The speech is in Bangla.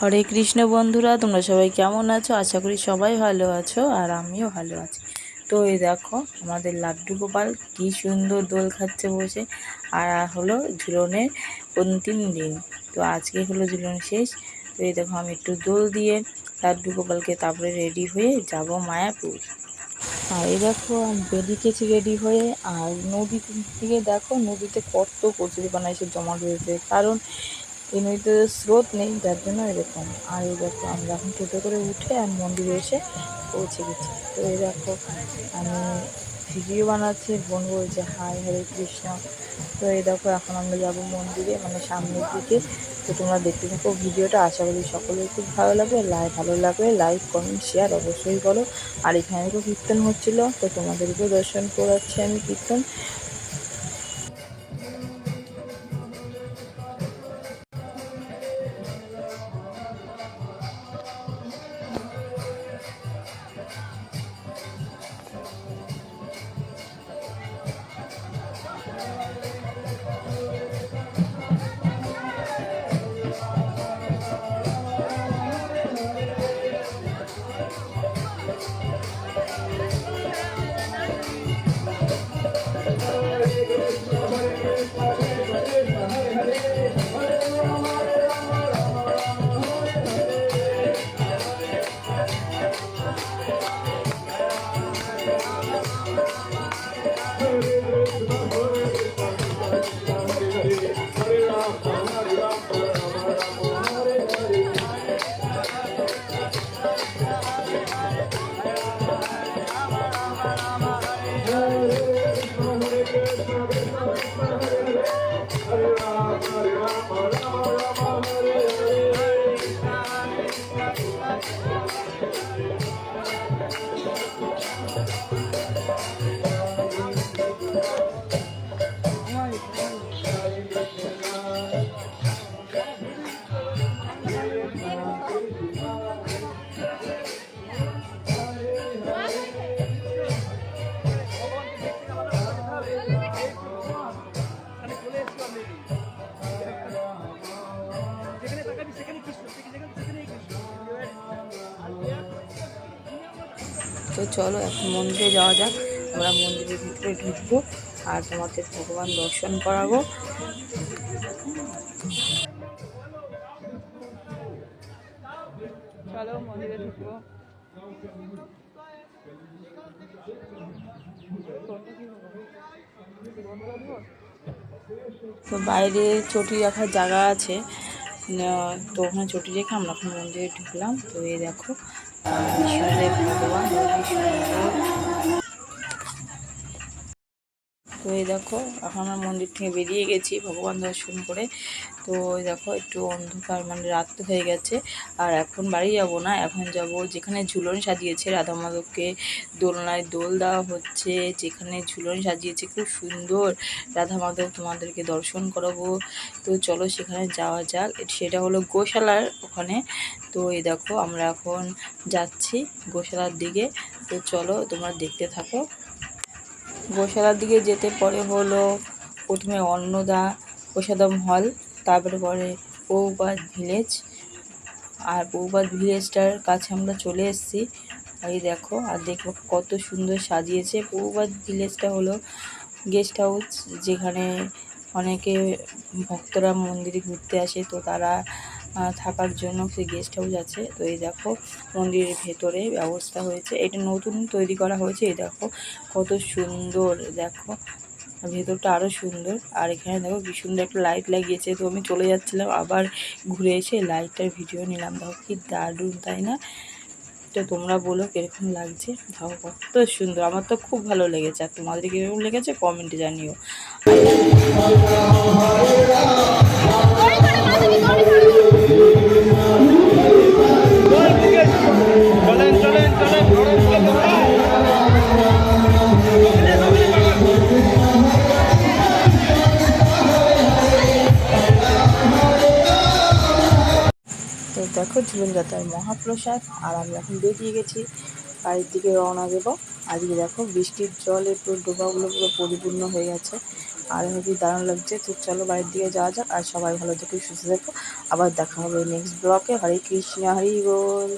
হরে কৃষ্ণ বন্ধুরা, তোমরা সবাই কেমন আছো? আশা করি সবাই ভালো আছো আর আমিও ভালো আছি। তো এই দেখো, আমাদের লাড্ডু গোপাল কী সুন্দর দোল খাচ্ছে বসে। আর হলো ঝুলনের অন্তিম দিন। তো আজকে হলো ঝুলন শেষ। তো এই দেখো, আমি একটু দোল দিয়ে লাড্ডু গোপালকে তারপরে রেডি হয়ে যাব মায়াপুর। আর এই দেখো, আমি রেডি হয়ে আর নদী থেকে দেখো, নদীতে কত কচুরিপানা এসে জমা রয়েছে। কারণ এই স্রোত নেই, যার জন্য এরকম। আর এই দেখো, আমরা এখন টোটো করে উঠে আর মন্দিরে এসে পৌঁছে গেছি। তো এই দেখো, আমি ভিডিও বানাচ্ছি, বোন বলছে, হাই, হরে কৃষ্ণ। তো এই দেখো, এখন আমরা যাব মন্দিরে মানে সামনের দিকে। তো তোমরা দেখতে থাকো ভিডিওটা, আশা করি সকলের খুব ভালো লাগবে। লাই ভালো লাগবে লাইক, কমেন্ট শেয়ার অবশ্যই করো। আর এখানে তো কীর্তন হচ্ছিল, তো তোমাদেরকেও দর্শন করাচ্ছি আমি কীর্তন। তো চলো এখন মন্দিরে যাওয়া যাক। আমরা মন্দিরের ভিতরে ঢুকবো আর তোমাদের ভগবান দর্শন করাবো। চলো মন্দিরে ঢুকবো। তো বাইরে চটি রাখার জায়গা আছে। তো ওখানে চটি রেখে আমরা ওখানে মন্দিরে ঢুকলাম। তো এই দেখো বিষ্ণুদেব ভগবান হেবি সুন্দর। তো এই দেখো, এখন আমরা মন্দির থেকে বেরিয়ে গেছি, ভগবান দর্শন করে। তো এই দেখো, একটু অন্ধকার মানে রাত হয়ে গেছে। আর এখন বাড়ি যাব না, এখন যাব যেখানে ঝুলন সাজিয়েছে রাধা মাধবকে। দোলনায় দোল দেওয়া হচ্ছে, যেখানে ঝুলন সাজিয়েছে, খুব সুন্দর। রাধা মাধব তোমাদেরকে দর্শন করাবো। তো চলো সেখানে যাওয়া যাক। সেটা হলো গোশালার ওখানে। তো এই দেখো, আমরা এখন যাচ্ছি গোশালার দিকে। তো চলো তোমরা দেখতে থাকো। গোশালার দিকে যেতে পরে হলো প্রথমে অন্নদা প্রসাদম হল, তারপরে পরে পৌবাদ ভিলেজ। আর পৌবাদ ভিলেজটার কাছে আমরা চলে এসেছি। এই দেখো, আর দেখো কত সুন্দর সাজিয়েছে। পৌবাদ ভিলেজটা হলো গেস্ট হাউস, যেখানে অনেকে ভক্তরা মন্দিরে ঘুরতে আসে। তো তারা থাকার জন্য সেই গেস্ট হাউস আছে। তো এই দেখো, মন্দিরের ভেতরে ব্যবস্থা হয়েছে। এটা নতুন তৈরি করা হয়েছে। এই দেখো, কত সুন্দর, দেখো। ভেতরটা আরও সুন্দর। আর এখানে দেখো, কি সুন্দর একটা লাইট লাগিয়েছে। তো আমি চলে যাচ্ছিলাম আবার ঘুরে এসে লাইটটার ভিডিও নিলাম। দেখো, কি দারুণ, তাই না? তো তোমরা বলো, কীরকম লাগছে? দেখো, কত সুন্দর। আমার তো খুব ভালো লেগেছে। আর তোমাদের কীরকম লেগেছে? কমেন্টে জানিও। দেখো ঝুলন যাত্রার মহাপ্রসাদ, আর আমি এখন বেরিয়ে গেছি বাড়ির দিকে রওনা দেবো। আজকে দেখো বৃষ্টির জলে পুরো ডোবাগুলো পুরো পরিপূর্ণ হয়ে গেছে। আর হেবি দারুণ লাগছে। তো চলো বাড়ির দিকে যাওয়া যাক, আর সবাই ভালো থেকে, সুস্থ থেকো। আবার দেখা হবে নেক্সট ব্লকে হরে কৃষ্ণ, হরি বল।